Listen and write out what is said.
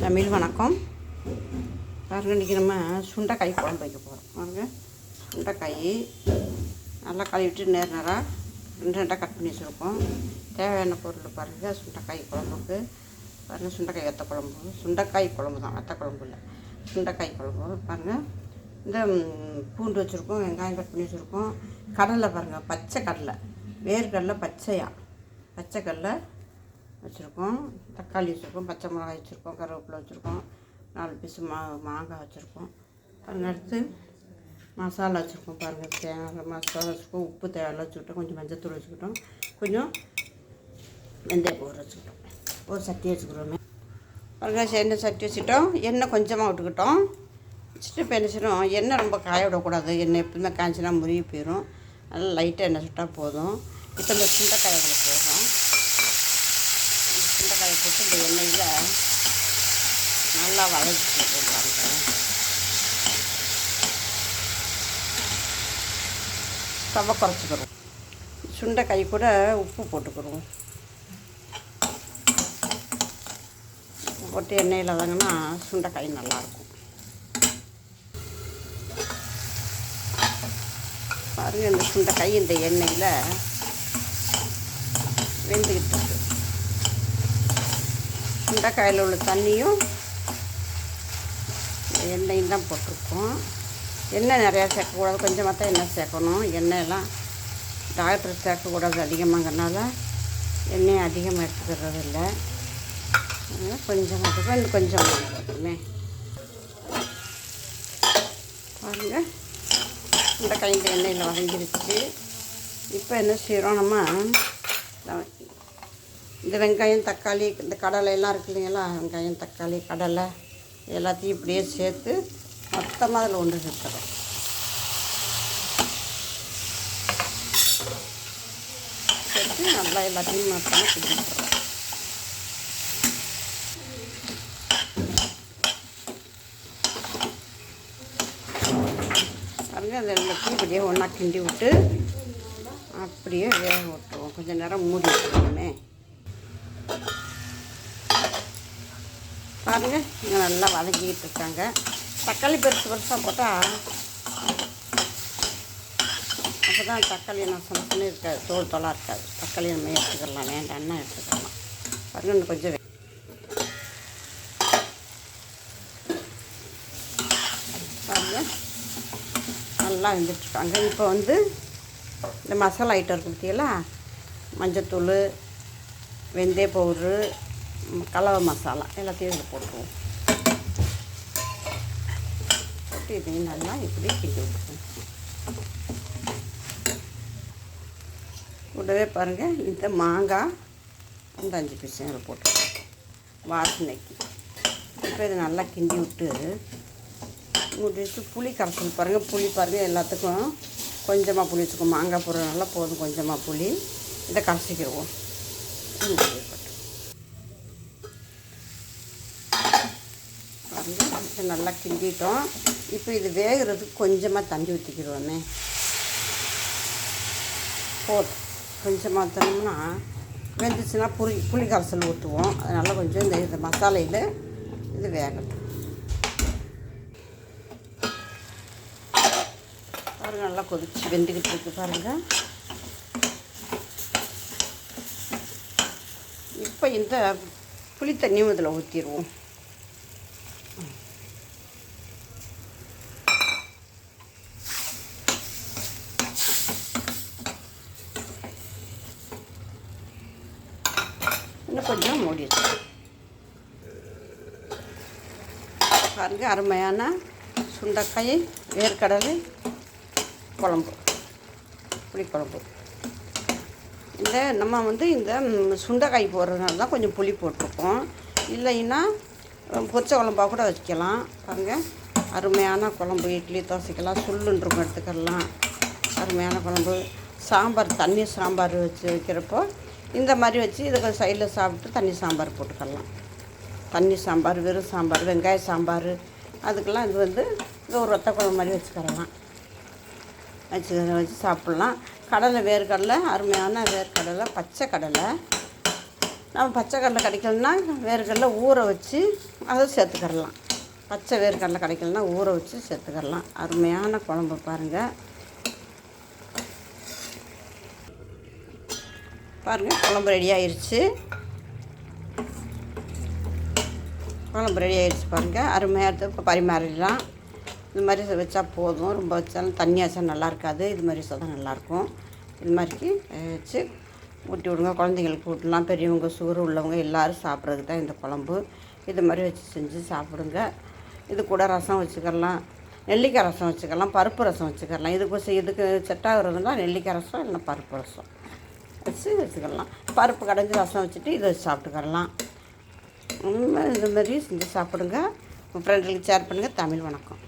தமிழ் வணக்கம். பாருங்க இன்றைக்கி நம்ம சுண்டைக்காய் குழம்பு வைக்க போகிறோம் பாருங்க சுண்டைக்காய் நல்லா கழுவிட்டு நேர் நேராக ரெண்டு ரெண்டாக கட் பண்ணி வச்சுருக்கோம். தேவையான பொருள் பாருங்கள் சுண்டைக்காய் குழம்புக்கு பாருங்கள் சுண்டைக்காய் வெத்த குழம்பு. சுண்டைக்காய் குழம்பு தான் வெத்த குழம்பு இல்லை. சுண்டைக்காய் குழம்பு. பாருங்கள் இந்த பூண்டு வச்சுருக்கோம் வெங்காயம் கட் பண்ணி வச்சுருக்கோம். கடலை பாருங்கள் பச்சை கடலை. வேர்க்கடலை பச்சையா? பச்சை கடலை வச்சுருக்கோம். தக்காளி வச்சுருக்கோம் பச்சை மிளகாய் வச்சுருக்கோம் கருவேப்பிலை வச்சுருக்கோம் நாலு பீஸ் மா மாங்காய் வச்சுருக்கோம். பாருங்க அடுத்து மசாலா வச்சுருக்கோம் பாருங்கள் தேங்காய் மசாலா வச்சுருக்கோம் உப்பு தேவையில்ல வச்சுக்கிட்டோம் கொஞ்சம் மஞ்சத்தூள் வச்சுக்கிட்டோம் கொஞ்சம் வெந்தய போர் வச்சுக்கிட்டோம். ஒரு சட்டி வச்சுக்கிறோமே. பாருங்கள் எண்ணெய் சட்டி வச்சுட்டோம் எண்ணெய் கொஞ்சமாக விட்டுக்கிட்டோம். வச்சுட்டு இப்போ என்ன செய்யணும் எண்ணெய் ரொம்ப காய விடக்கூடாது. எண்ணெய் எப்பவுமே காய்ச்சினா முறிய போயிடும் நல்லா லைட்டாக எண்ணெய் சுட்டால் போதும். இப்போ இந்த சுண்டைக்காயை அதில் போடுறோம் இந்த சுண்டைக்காயை போட்டு இந்த எண்ணெயில் நல்லா வதக்கி பாருங்க. ஸ்டவ்வை குறைச்சிக்கிறோம். சுண்டைக்காய் கூட உப்பு போட்டுக்கிறோம். உப்பு போட்டு எண்ணெயில் வதங்கினா சுண்டைக்காய் நல்லாயிருக்கும். பாருங்கள் இந்த சுண்டைக்காய் இந்த எண்ணெயில் வெந்துக்கிட்டு சுண்டைக்காயில் உள்ள தண்ணியும் எண்ணெயும் தான் போட்டிருக்கோம். எண்ணெய் நிறையா சேர்க்கக்கூடாது. கொஞ்சமாக தான் எண்ணெய் சேர்க்கணும். எண்ணெயெல்லாம் டாக்டர் சேர்க்கக்கூடாது அதிகமாகறனால எண்ணெய் அதிகமாக எடுத்துக்கிறது இல்லை கொஞ்சமாக இருக்கும் இன்னும் கொஞ்சம் போட்டுமே பாருங்கள் இந்த கையில் எண்ணெயில் வதங்கிருச்சு. இப்போ என்ன செய்கிறோம் நம்ம? இந்த- வெங்காயம் தக்காளி இந்த கடலை எல்லாம் இருக்கு இல்லைங்களா? வெங்காயம் தக்காளி கடலை எல்லாத்தையும் இப்படியே சேர்த்து மொத்தமாக அதில் ஒன்று சேர்த்துறோம். சேர்த்து நல்லா எல்லாத்தையும் மொத்தமாக கிண்டிக்கிறோம் பாருங்க எல்லாத்தையும் இப்படியே ஒன்றா கிண்டி விட்டு அப்படியே வேக விட்டுருவோம். கொஞ்சம் நேரம் மூடி விட்டுருவோமே பாருங்க இங்கே நல்லா வதக்கிக்கிட்டு இருக்காங்க. தக்காளி பெருசு பெருசாக போட்டால் அப்போ தான் தக்காளி நான் சொன்ன இருக்காது தோல் தோலாக இருக்காது. தக்காளி நம்ம எடுத்துக்கலாம் வேண்டாம்னா எடுத்துக்கலாம். பாருங்கள் இன்னும் கொஞ்சம் வே- நல்லா வெந்துட்டுருக்காங்க இப்போ வந்து இந்த மசாலா ஐட்டம் இருக்கு பார்த்தீங்களா மஞ்சத்தூள் வெந்தய பவுட்ரு கலவை மசாலா எல்லாத்தையும் இதில் போட்டுருவோம். போட்டு இதையும் நல்லா இப்படி கிண்டி விட்டுருவோம். கூடவே பாருங்கள் இந்த மாங்காய் அந்த அஞ்சு பீஸையும் அதில் போட்டுருவோம். வாசனைக்கு. இப்போ இதை நல்லா கிண்டி விட்டு முடிச்சு புளி கரைசல் பாருங்கள் புளி பாருங்கள் எல்லாத்துக்கும் கொஞ்சமாக புளி வச்சுக்கோ மாங்காய் போடுறதுனால போதும் கொஞ்சமாக புளி. இதை கரைச்சிக்கிடுவோம் பாருங்கள் இதை நல்லா கிண்டிட்டோம். இப்போ இது வேகிறதுக்கு கொஞ்சமாக தண்ணி ஊற்றிக்கிடுவோமே போதும். கொஞ்சமாக ஊற்றணும்னா வெந்துச்சுன்னா புளி புளி கரைசல் ஊற்றுவோம் அதனால் கொஞ்சம் இந்த இந்த மசாலையில் இது வேகட்டும். பாருங்க நல்லா கொதிச்சு வெந்துக்கிட்டு இருக்கு பாருங்க. இப்போ இந்த புளி தண்ணியும் இதில் ஊற்றிடுவோம் இன்னும் கொஞ்சம் மூடி வச்சுருவோம் பாருங்க அருமையான சுண்டைக்காய் வேர்க்கடலை குழம்பு. புளி குழம்பு. இந்த நம்ம வந்து இந்த சுண்டைக்காய் போடுறதுனால தான் கொஞ்சம் புளி போட்டிருக்கோம். இல்லைன்னா பொரிச்ச குழம்பா கூட வச்சுக்கலாம். பாருங்கள் அருமையான குழம்பு இட்லி தோசைக்கெல்லாம் சுள்ளுன்னு எடுத்துக்கலாம். அருமையான குழம்பு. சாம்பார் தண்ணி சாம்பார் வச்சு வைக்கிறப்போ இந்த மாதிரி வச்சு இதை கொஞ்சம் சைடில் சாப்பிட்டு தண்ணி சாம்பார் போட்டுக்கலாம். தண்ணி சாம்பார் வெறும் சாம்பார் வெங்காய சாம்பார் அதுக்கெல்லாம் இது வந்து இது ஒரு ரத்த குழம்பு மாதிரி வச்சுக்கிறலாம். வச்சு வச்சு சாப்பிட்லாம். கடலை வேர்க்கடலை அருமையான வேர்க்கடலை பச்சை கடலை. நம்ம பச்சை கடலை கிடைக்கலன்னா வேர்க்கடலை ஊற வச்சு அதை சேர்த்துக்கிடலாம் பச்சை வேர்க்கடலை கிடைக்கலன்னா ஊற வச்சு சேர்த்துக்கிடலாம் அருமையான குழம்பு பாருங்கள் பாருங்கள் குழம்பு ரெடி ஆயிடுச்சு குழம்பு ரெடி ஆயிடுச்சு பாருங்கள் அருமையாக எடுத்து இப்போ பரிமாறிடலாம். இது மாதிரி வச்சா போதும். ரொம்ப வச்சாலும் தண்ணி வச்சா நல்லா இருக்காது. இது மாதிரி வச்சா தான் நல்லாயிருக்கும் இது மாதிரிக்கு வச்சு ஊட்டி விடுங்க. குழந்தைங்களுக்கு ஊட்டலாம். பெரியவங்க சுகர் உள்ளவங்க எல்லோரும் சாப்பிட்றதுக்கு தான் இந்த குழம்பு. இது மாதிரி வச்சு செஞ்சு சாப்பிடுங்க. இது கூட ரசம் வச்சுக்கலாம். நெல்லிக்காய் ரசம் வச்சுக்கலாம். பருப்பு ரசம் வச்சுக்கலாம். இதுக்கு இதுக்கு செட் ஆகுறதுனா நெல்லிக்காய் ரசம் இல்லைன்னா பருப்பு ரசம். வச்சு வச்சுக்கலாம். பருப்பு கடைஞ்சி ரசம் வச்சுட்டு இதை வச்சு சாப்பிட்டுக்கலாம் இந்த மாதிரி செஞ்சு சாப்பிடுங்க. உங்கள் ஃப்ரெண்டுகளுக்கு ஷேர் பண்ணுங்கள் தமிழ் வணக்கம்.